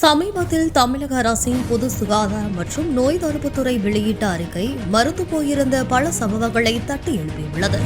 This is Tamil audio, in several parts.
சமீபத்தில் தமிழக அரசின் பொது சுகாதாரம் மற்றும் நோய் தடுப்புத்துறை வெளியிட்ட அறிக்கை மறுத்து போயிருந்த பல சம்பவங்களை தட்டி எழுப்பியுள்ளது.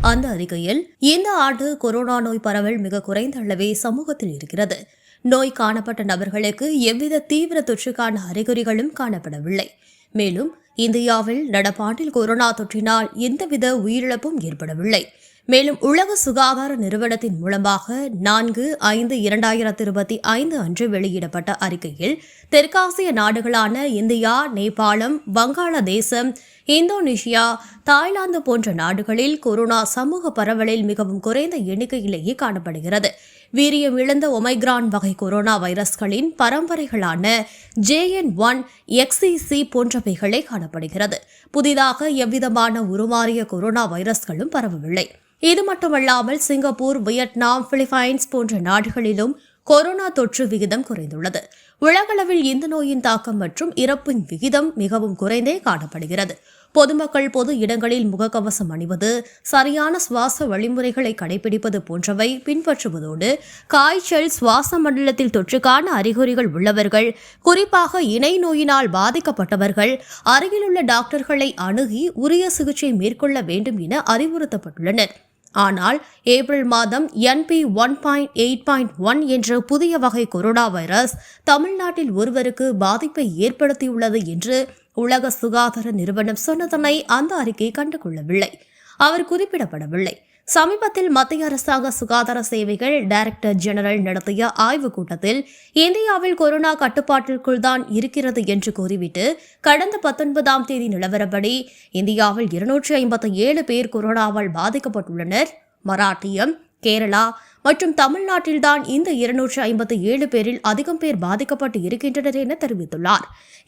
அந்த அறிக்கையில் இந்த ஆண்டு கொரோனா நோய் பரவல் மிக குறைந்த அளவே சமூகத்தில் இருக்கிறது. நோய் காணப்பட்ட நபர்களுக்கு எவ்வித தீவிர தொற்றுக்கான அறிகுறிகளும் காணப்படவில்லை. மேலும் இந்தியாவில் நடப்பாண்டில் கொரோனா தொற்றினால் எந்தவித உயிரிழப்பும் ஏற்படவில்லை. மேலும் உலக சுகாதார நிறுவனத்தின் மூலமாக நான்கு ஐந்து இரண்டாயிரத்து இருபத்தி ஐந்து அன்று வெளியிடப்பட்ட அறிக்கையில் தெற்காசிய நாடுகளான இந்தியா நேபாளம் வங்காளதேசம் இந்தோனேஷியா தாய்லாந்து போன்ற நாடுகளில் கொரோனா சமூக பரவலில் மிகவும் குறைந்த எண்ணிக்கையிலேயே காணப்படுகிறது. வீரியம் இழந்த ஒமைக்ரான் வகை கொரோனா வைரஸ்களின் பரம்பரைகளான ஜேஎன் ஒன் எக்ஸிசி போன்றவைகளே காணப்படுகிறது. புதிதாக எவ்விதமான உருமாறிய கொரோனா வைரஸ்களும் பரவவில்லை. இது மட்டுமல்லாமல் சிங்கப்பூர் வியட்நாம் பிலிப்பைன்ஸ் போன்ற நாடுகளிலும் கொரோனா தொற்று விகிதம் குறைந்துள்ளது. உலகளவில் இந்த நோயின் தாக்கம் மற்றும் இறப்பின் விகிதம் மிகவும் குறைந்தே காணப்படுகிறது. பொதுமக்கள் பொது இடங்களில் முகக்கவசம் அணிவது சரியான சுவாச வழிமுறைகளை கடைபிடிப்பது போன்றவை பின்பற்றுவதோடு காய்ச்சல் சுவாச மண்டலத்தில் தொற்றுக்கான அறிகுறிகள் உள்ளவர்கள் குறிப்பாக இணை நோயினால் பாதிக்கப்பட்டவர்கள் அருகிலுள்ள டாக்டர்களை அணுகி உரிய சிகிச்சை மேற்கொள்ள வேண்டும் என அறிவுறுத்தப்பட்டுள்ளனர். ஆனால் ஏப்ரல் மாதம் NB one point eight point one என்ற புதிய வகை கொரோனா வைரஸ் தமிழ்நாட்டில் ஒருவருக்கு பாதிப்பை ஏற்படுத்தியுள்ளது என்று உலக சுகாதார நிறுவனம் சொன்னதனை அந்த அறிக்கை கண்டுகொள்ளவில்லை. அவர் குறிப்பிடப்படவில்லை. சமீபத்தில் மத்திய அரசாங்க சுகாதார சேவைகள் டைரக்டர் ஜெனரல் நடத்திய ஆய்வுக் கூட்டத்தில் இந்தியாவில் கொரோனா கட்டுப்பாட்டிற்குள் தான் இருக்கிறது என்று கூறிவிட்டு கடந்த பத்தொன்பதாம் தேதி நிலவரப்படி இந்தியாவில் இருநூற்றி ஐம்பத்தி ஏழு பேர் கொரோனாவால் பாதிக்கப்பட்டுள்ளனர். மராட்டியம் கேரளா மற்றும் தமிழ்நாட்டில்தான் இந்த இருநூற்று ஐம்பத்தி ஏழு பேரில் அதிகம் பேர் பாதிக்கப்பட்டு இருக்கின்றனர் என தெரிவித்துள்ளார்.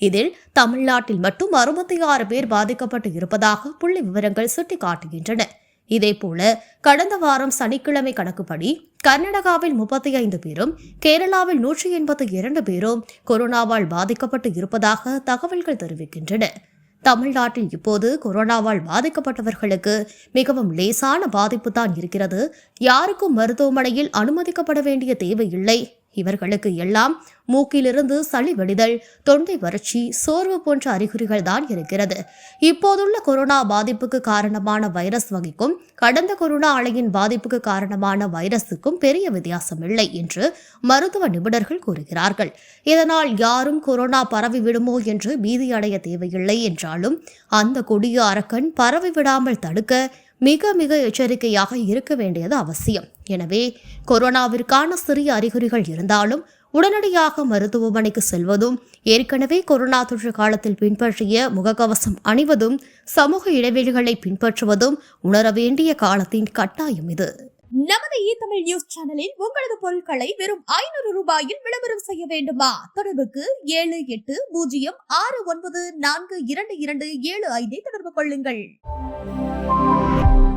இதில் தமிழ்நாட்டில் மட்டும் அறுபத்தி ஆறு பேர் பாதிக்கப்பட்டு இருப்பதாக புள்ளி விவரங்கள் சுட்டிக்காட்டுகின்றன. இதேபோல கடந்த வாரம் சனிக்கிழமை கணக்குப்படி கர்நாடகாவில் முப்பத்தி ஐந்து பேரும் கேரளாவில் நூற்றி எண்பத்தி இரண்டு பேரும் கொரோனாவால் பாதிக்கப்பட்டு இருப்பதாக தகவல்கள் தெரிவிக்கின்றன. தமிழ்நாட்டில் இப்போது கொரோனாவால் பாதிக்கப்பட்டவர்களுக்கு மிகவும் லேசான பாதிப்பு தான் இருக்கிறது. யாருக்கும் மருத்துவமனையில் அனுமதிக்கப்பட வேண்டிய தேவையில்லை. இவர்களுக்கு எல்லாம் மூக்கிலிருந்து சளி வடிதல் தொண்டை வறட்சி சோர்வு போன்ற அறிகுறிகள் தான் இருக்கிறது. இப்போதுள்ள கொரோனா பாதிப்புக்கு காரணமான வைரஸ் வகைக்கும் கடந்த கொரோனா அலையின் பாதிப்புக்கு காரணமான வைரஸுக்கும் பெரிய வித்தியாசம் இல்லை என்று மருத்துவ நிபுணர்கள் கூறுகிறார்கள். இதனால் யாரும் கொரோனா பரவி விடுமோ என்று பீதியடைய தேவையில்லை என்றாலும் அந்த கொடிய அரக்கன் பரவி விடாமல் தடுக்க மிக மிக எச்சரிக்கையாக இருக்க வேண்டியது அவசியம். எனவே கொரோனாவிற்கான சிறிய அறிகுறிகள் இருந்தாலும் உடனடியாக மருத்துவமனைக்கு செல்வதும் ஏற்கனவே கொரோனா தொற்று காலத்தில் பின்பற்றிய முகக்கவசம் அணிவதும் சமூக இடைவெளிகளை பின்பற்றுவதும் உணர வேண்டிய காலத்தின் கட்டாயம் இது. நமது இ தமிழ் நியூஸ் சேனலில் உங்களது பொருட்களை வெறும் ஐநூறு ரூபாயில் விளம்பரம் செய்ய வேண்டுமா? தொடர்புக்கு ஏழு எட்டு பூஜ்ஜியம் ஆறு ஒன்பது நான்கு இரண்டு இரண்டு ஏழு ஐந்தை தொடர்பு கொள்ளுங்கள். Bye.